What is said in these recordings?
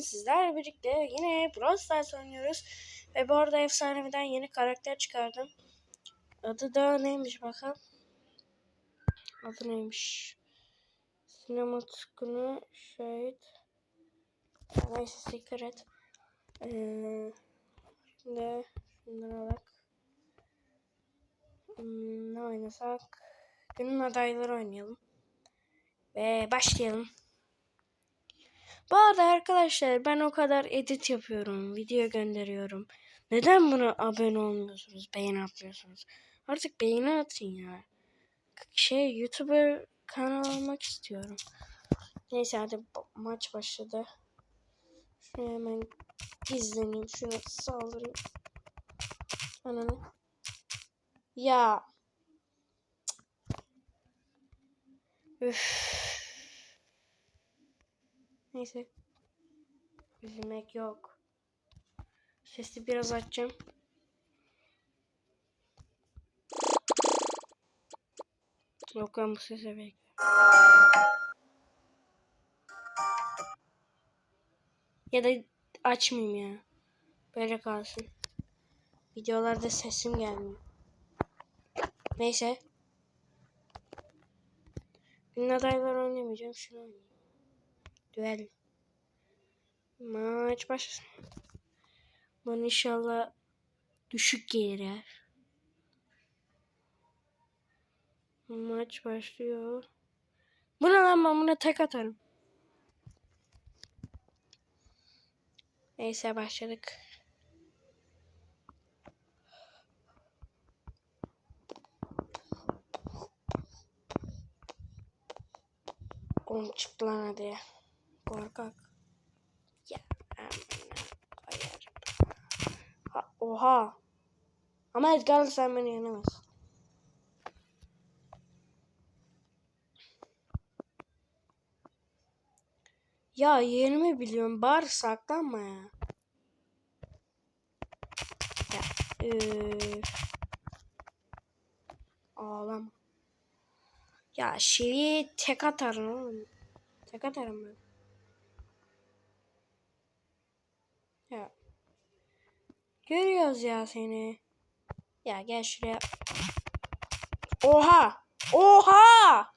sizlerle birlikte yine Brawl Stars oynuyoruz. Ve bu arada efsaneviden yeni karakter çıkardım. Adı da neymiş bakalım. Adı neymiş? Sinema tutkunu şahit. Neyse secret. Ee, şimdi şunlara bak. Hmm, ne oynasak? Günün adayları oynayalım. Ve başlayalım. Bu arada arkadaşlar ben o kadar edit yapıyorum, video gönderiyorum. Neden buna abone olmuyorsunuz, beğeni atmıyorsunuz? Artık beğeni atın ya. Şey YouTuber kanal almak istiyorum. Neyse hadi maç başladı. Şuraya hemen gizleneyim, şuna saldırayım. Ananı. Ya. Üff. Neyse. Üzülmek yok. Sesi biraz açacağım. Yok ben bu sesi bekliyorum. Ya da açmayayım ya. Böyle kalsın. Videolarda sesim gelmiyor. Neyse. Günün adayları oynamayacağım. Şunu oynayayım. Düel. Maç başlasın. Bana inşallah düşük gelir. Maç başlıyor. Bu ne lan ben buna tek atarım. Neyse başladık. Oğlum çıktı lan hadi. Korkak. Ya amına koyarım. Ha, oha. Ama Edgar'la sen beni yenemezsin. Ya yerimi biliyorum. Bari saklanma ya. Ya üf. Ağlama. Ya şeyi tek atarım oğlum. Tek atarım ben. Ya. Görüyoruz ya seni. Ya gel şuraya. Oha! Oha!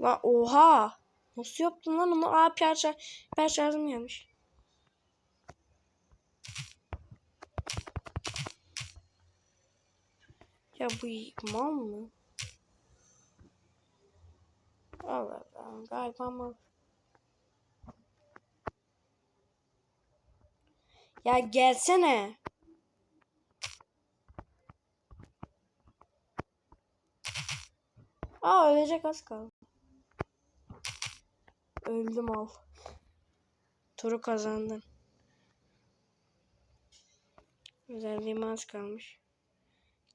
Lan oha! Nasıl yaptın lan onu? Aa perşar, perşarjım gelmiş. Ya bu mal mı? Allah Allah galiba mal. Ya gelsene. Aa ölecek az kaldı. Öldüm al. Turu kazandım. Özelliğime az kalmış.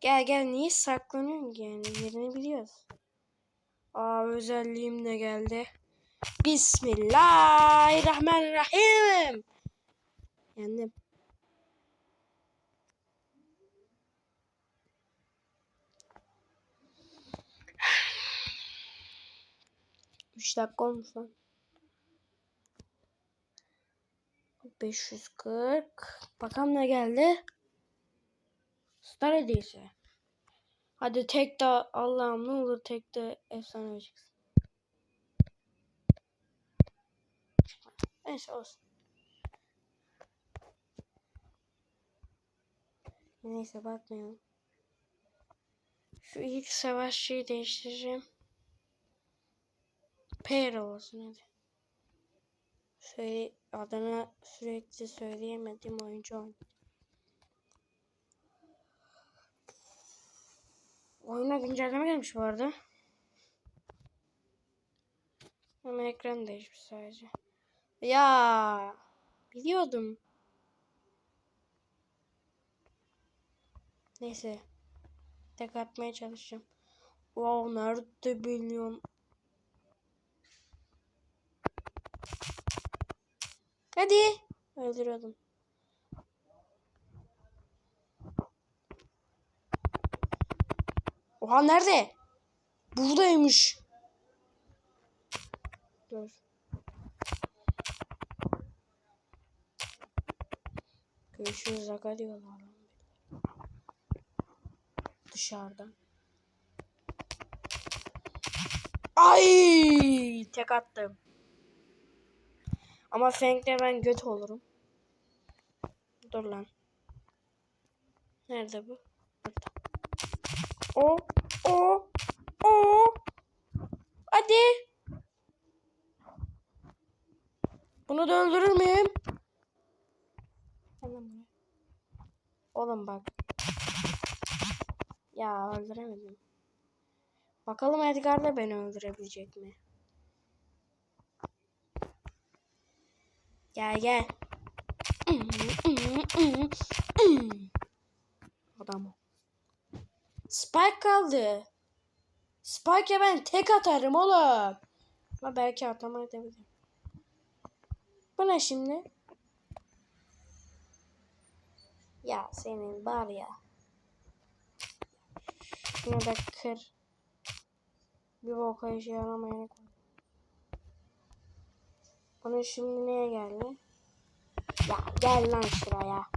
Gel gel niye saklanıyorsun ki yani yerini biliyoruz. Aa özelliğim de geldi. Bismillahirrahmanirrahim. Yani 3 dakika olmuş lan. 540. Bakalım ne geldi. Star hediyesi. Hadi tek de Allah'ım ne olur tek de efsane çıksın. Neyse olsun. Neyse bakmayalım. Şu ilk savaşçıyı değiştireceğim. Pair olsun hadi. Söyle adını sürekli söyleyemediğim oyuncu oyun. Oyuna güncelleme gelmiş bu arada. Ama ekran değişmiş sadece. Ya biliyordum. Neyse. Tek atmaya çalışacağım. Wow nerede biliyorum. Hadi. Öldürelim. Oha nerede? Buradaymış. Dur. Görüşürüz aga diyorlar. Dışarıda. Ay tek attım. Ama Frank'le ben göt olurum. Dur lan. Nerede bu? Burada. O, o, o. Hadi. Bunu da öldürür müyüm? Oğlum, bak. Ya öldüremedim. Bakalım Edgar da beni öldürebilecek mi? Gel gel. Adam o. Spike kaldı. Spike'e ben tek atarım oğlum. Ama belki atamayabilirim. Bu ne şimdi? Ya senin var ya. Şunu da kır. Bir boka işe yaramayana Bunu şimdi neye geldi? Ya gel lan şuraya.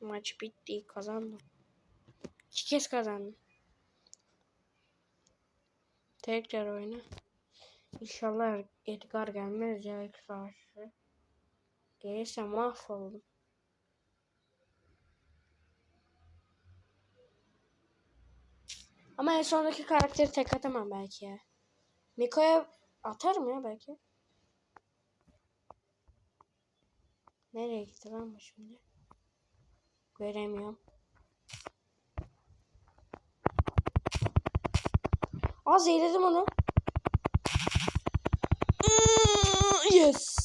Maç bitti. Kazandım. İki kez kazandım. Tekrar oyna. İnşallah Edgar gelmez ya ilk savaşı. Gelirse mahvoldum. Ama en sondaki karakteri tek atamam belki ya. Miko'ya atarım ya belki. Nereye gitti lan bu şimdi? Göremiyorum. Az zehirledim onu. Yes.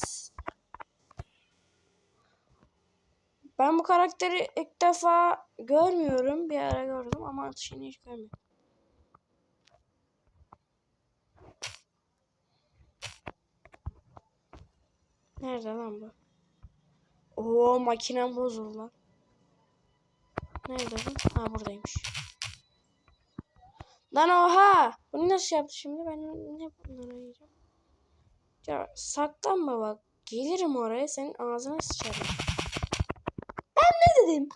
Ben bu karakteri ilk defa görmüyorum. Bir ara gördüm ama atışını hiç görmedim. Nerede lan bu? Oo makinem bozuldu lan. Nerede bu? Ha buradaymış. Lan oha! Bunu nasıl yaptı şimdi? Ben ne bunları yiyeceğim? Ya saklanma bak. Gelirim oraya senin ağzına sıçarım. Ben ne dedim?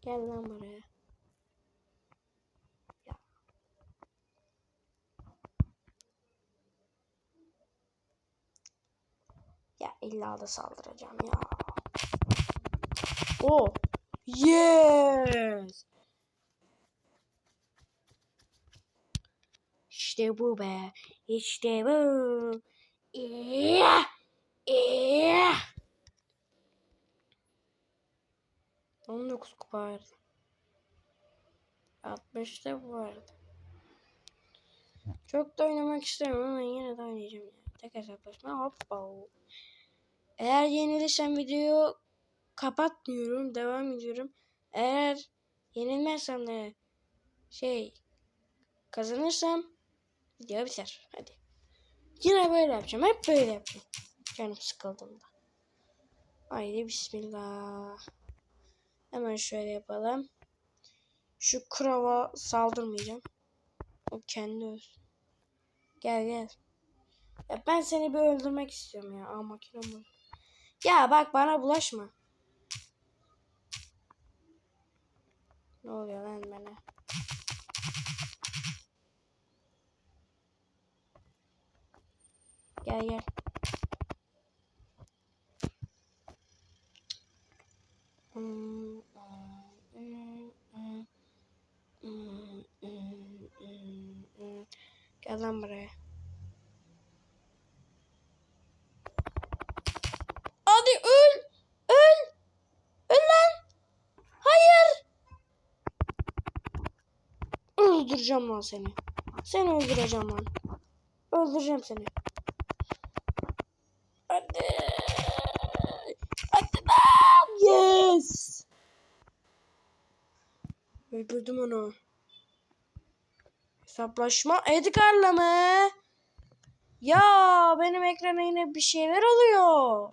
Gel lan buraya. İlla da saldıracağım ya. Oh. Yes. İşte bu be. İşte bu. Yeah. Yeah. 19 kupa verdi. 60'ta bu vardı. Çok da oynamak istemiyorum ama yine de oynayacağım. Ya. Tek hesaplaşma hoppa. Eğer yenilirsem videoyu kapatmıyorum. Devam ediyorum. Eğer yenilmezsem de şey kazanırsam video biter. Hadi. Yine böyle yapacağım. Hep böyle yapacağım. Canım sıkıldığında. Haydi bismillah. Hemen şöyle yapalım. Şu krava saldırmayacağım. O kendi ölsün. Gel gel. Ya ben seni bir öldürmek istiyorum ya. Aa makine bu. Ya bak bana bulaşma. Ne oluyor lan bana? Gel gel. Gel lan buraya. Hadi öl! Öl! Öl lan! Hayır! Öldüreceğim lan seni. Seni öldüreceğim lan. Öldüreceğim seni. Hadi. Hadi lan. Yes. Öldürdüm onu. Hesaplaşma Edgar'la mı? Ya benim ekrana yine bir şeyler oluyor.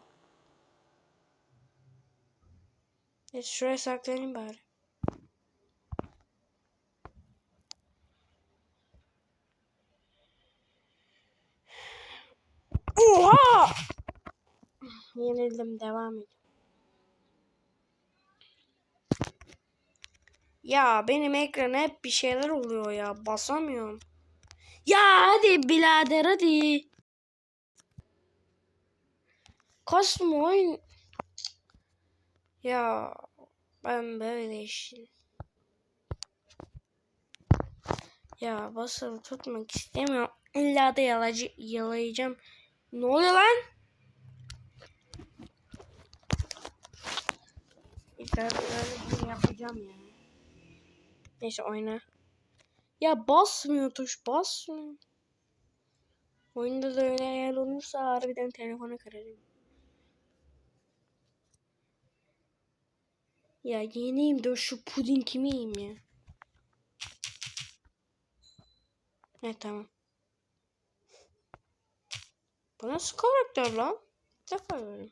Evet, şuraya saklanayım bari. Yenildim devam et. Ya benim ekrana hep bir şeyler oluyor ya. Basamıyorum. Ya hadi birader hadi. Kasma oyun. Ya ben böyle işin. Ya basılı tutmak istemiyorum. İlla da yalacı, yalayacağım. Ne oluyor lan? İlla böyle şey yapacağım ya. Neyse oyna. Ya basmıyor tuş basmıyor. Oyunda da öyle eğer olursa harbiden telefona kırarım. Ya yeniyim de şu puding kimi yiyeyim ya. Evet tamam. Bu nasıl karakter lan? İlk defa görüyorum.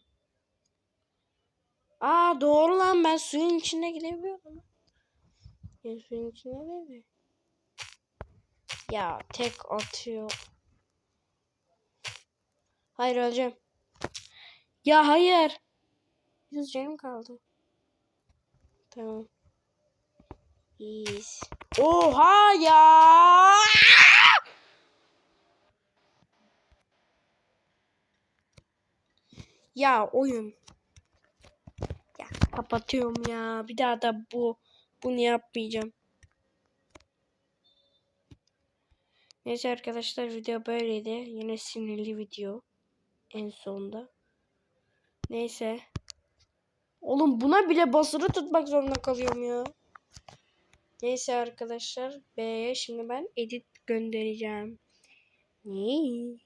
Aa doğru lan ben suyun içine girebiliyorum. Ya suyun içine mi? Ya tek atıyor. Hayır öleceğim. Ya hayır. Yüz canım kaldı. Tamam. İyiyiz. Oha ya. Ya oyun. Ya kapatıyorum ya. Bir daha da bu bunu yapmayacağım. Neyse arkadaşlar video böyleydi. Yine sinirli video. En sonda. Neyse. Oğlum buna bile basılı tutmak zorunda kalıyorum ya. Neyse arkadaşlar. B'ye şimdi ben edit göndereceğim. Niye?